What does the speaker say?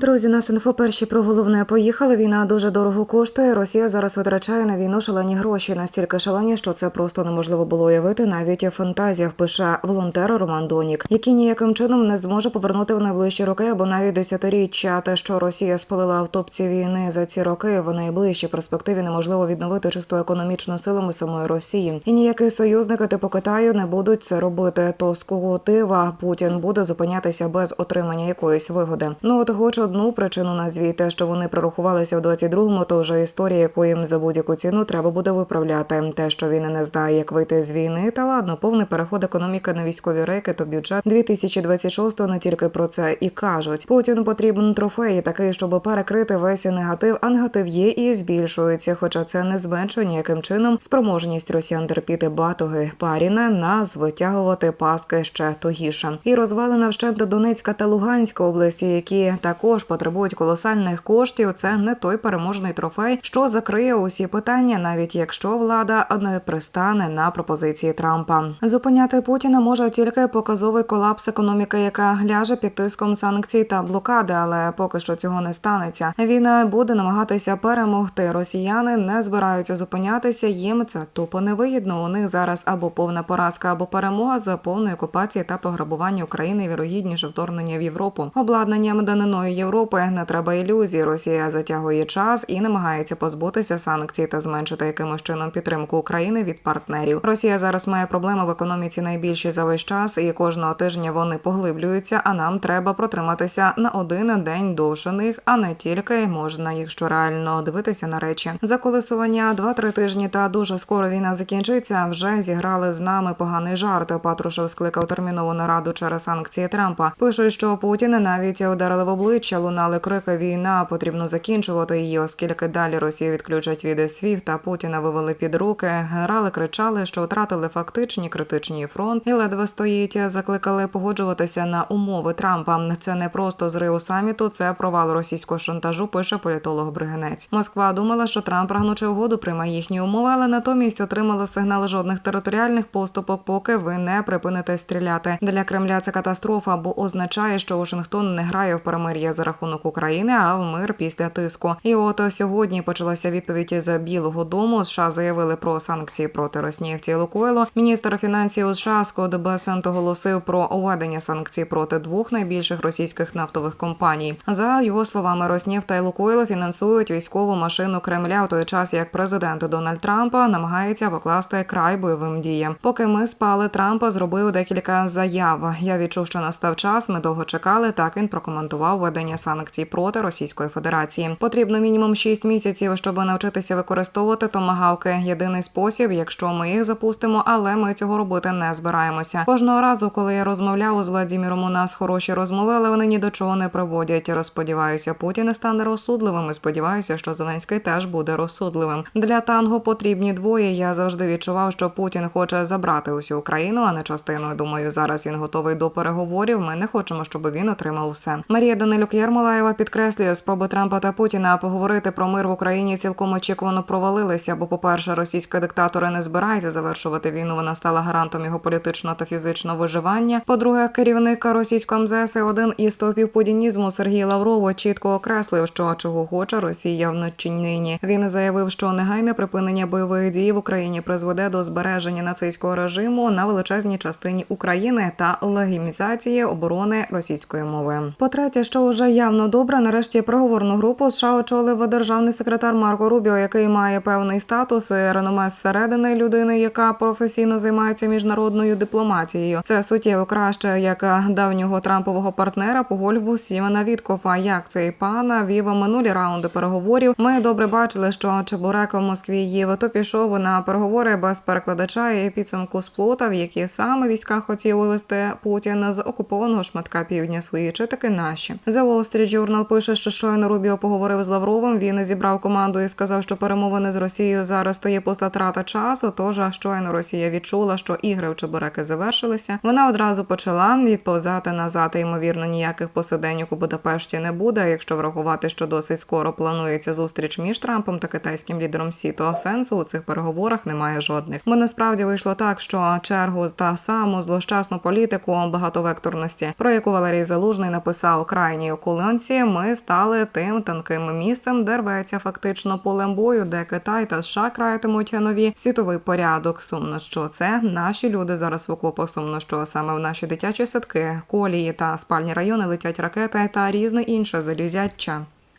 Друзі, нас інфо перші про головне поїхали. Війна дуже дорого коштує. Росія зараз витрачає на війну шалені гроші. Настільки шалені, що це просто неможливо було уявити навіть в фантазіях. Пише волонтер Роман Донік, який ніяким чином не зможе повернути в найближчі роки або навіть десятиріччя. Те, що Росія спалила в топці війни за ці роки, в найближчій перспективі неможливо відновити чисто економічно силами самої Росії. І ніякі союзники типу Китаю не будуть це робити. То з кого тива Путін буде зупинятися без отримання якоїсь вигоди. Ну от хоч одну причину назвіть те, що вони прорахувалися в 22-му, то вже історія, яку їм за будь-яку ціну треба буде виправляти. Те, що він не знає, як вийти з війни, та ладно, повний переход економіки на військові рейки, то бюджет 2026-го не тільки про це і кажуть. Путіну потрібен трофей, такий, щоб перекрити весь негатив, а негатив є і збільшується. Хоча це не зменшує ніяким чином спроможність росіян терпіти батоги. Паріне нас витягувати пастки ще тугіше. І розвалена вщент Донецька та Луганська області, які також потребують колосальних коштів. Це не той переможний трофей, що закриє усі питання, навіть якщо влада не пристане на пропозиції Трампа. Зупиняти Путіна може тільки показовий колапс економіки, яка ляже під тиском санкцій та блокади, але поки що цього не станеться. Він буде намагатися перемогти. Росіяни не збираються зупинятися. Їм це тупо невигідно. У них зараз або повна поразка, або перемога за повної окупації та пограбування України, вірогідніше вторгнення в Європу. Обладнанням даниною Європи не треба ілюзій. Росія затягує час і намагається позбутися санкцій та зменшити якимось чином підтримку України від партнерів. Росія зараз має проблеми в економіці найбільші за весь час, і кожного тижня вони поглиблюються. А нам треба протриматися на один день довше них, а не тільки можна, якщо реально дивитися на речі. Заколисування 2-3 тижні та дуже скоро війна закінчиться. Вже зіграли з нами поганий жарт. Патрушев скликав термінову нараду через санкції Трампа. Пишуть, що Путін навіть ударили в обличчя, лунали крики війна. Потрібно закінчувати її, оскільки далі Росію відключать від СВІФ та Путіна вивели під руки. Генерали кричали, що втратили фактичні критичні фронт і ледве стоїть. Закликали погоджуватися на умови Трампа. Це не просто зрив саміту, це провал російського шантажу. Пише політолог Бригинець. Москва думала, що Трамп прагнучи угоду приймає їхні умови, але натомість отримала сигнали жодних територіальних поступок, поки ви не припините стріляти. Для Кремля це катастрофа, бо означає, що Вашингтон не грає в перемир'я за рахунок України, а в мир після тиску. І от сьогодні почалася відповідь з Білого Дому. США заявили про санкції проти Роснефті і Лукойлу. Міністр фінансів США Скотт Бесент оголосив про введення санкцій проти двох найбільших російських нафтових компаній. За його словами, Роснефть та Лукойл фінансують військову машину Кремля в той час, як президент Дональд Трамп намагається покласти край бойовим діям. Поки ми спали, Трамп зробив декілька заяв. Я відчув, що настав час. Ми довго чекали. Так він прокоментував введення санкцій проти Російської Федерації. Потрібно мінімум 6 місяців, щоб навчитися використовувати томагавки. Єдиний спосіб, якщо ми їх запустимо, але ми цього робити не збираємося. Кожного разу, коли я розмовляв з Владіміром, у нас хороші розмови, але вони ні до чого не приводять. Розподіваюся, Путін не стане розсудливим. і Сподіваюся, що Зеленський теж буде розсудливим. Для танго потрібні двоє. Я завжди відчував, що Путін хоче забрати усю Україну, а не частину. Думаю, зараз він готовий до переговорів. Ми не хочемо, щоб він отримав все. Марія Данилюк Єрмолаєва підкреслює спроби Трампа та Путіна поговорити про мир в Україні цілком очікувано провалилися. Бо, по-перше, російська диктатора не збирається завершувати війну. Вона стала гарантом його політичного та фізичного виживання. По-друге, керівник російського МЗС один із стовпів путінізму Сергій Лавров чітко окреслив, що чого хоче Росія вночі нині. Він заявив, що негайне припинення бойових дій в Україні призведе до збереження нацистського режиму на величезній частині України та легімізації оборони російської мови. По-третє, що вже явно добре, нарешті переговорну групу США очолив державний секретар Марко Рубіо, який має певний статус і реноме зсередини людини, яка професійно займається міжнародною дипломатією. Це суттєво краще, як давнього трампового партнера по гольфу Сімена Віткофа. Як цей пан вів минулі раунди переговорів. Ми добре бачили, що Чебурек в Москві їв, то пішов на переговори без перекладача і підсумку сплутав, які саме війська хотів вивести Путін з окупованого шматка півдня свої чи таки наші. The Wall Street Journal пише, що щойно Рубіо поговорив з Лавровим. Він зібрав команду і сказав, що перемовини з Росією зараз то є пуста трата часу. Тож щойно Росія відчула, що ігри в Чебуреки завершилися. Вона одразу почала відповзати назад. І, Ймовірно, ніяких посиденьок у Будапешті не буде. Якщо врахувати, що досить скоро планується зустріч між Трампом та китайським лідером Сі, то сенсу у цих переговорах немає жодних. Бо насправді вийшло так, що чергу та саму злощасну політику багатовекторності, про яку Валерій Залужний написав крайній окоп оборонці ми стали тим тонким місцем, де рветься фактично полем бою, де Китай та США краятимуть нові світовий порядок. Сумно, що це наші люди зараз в окопах. Сумно, що саме в наші дитячі садки, колії та спальні райони летять ракети та різне інше залізяча.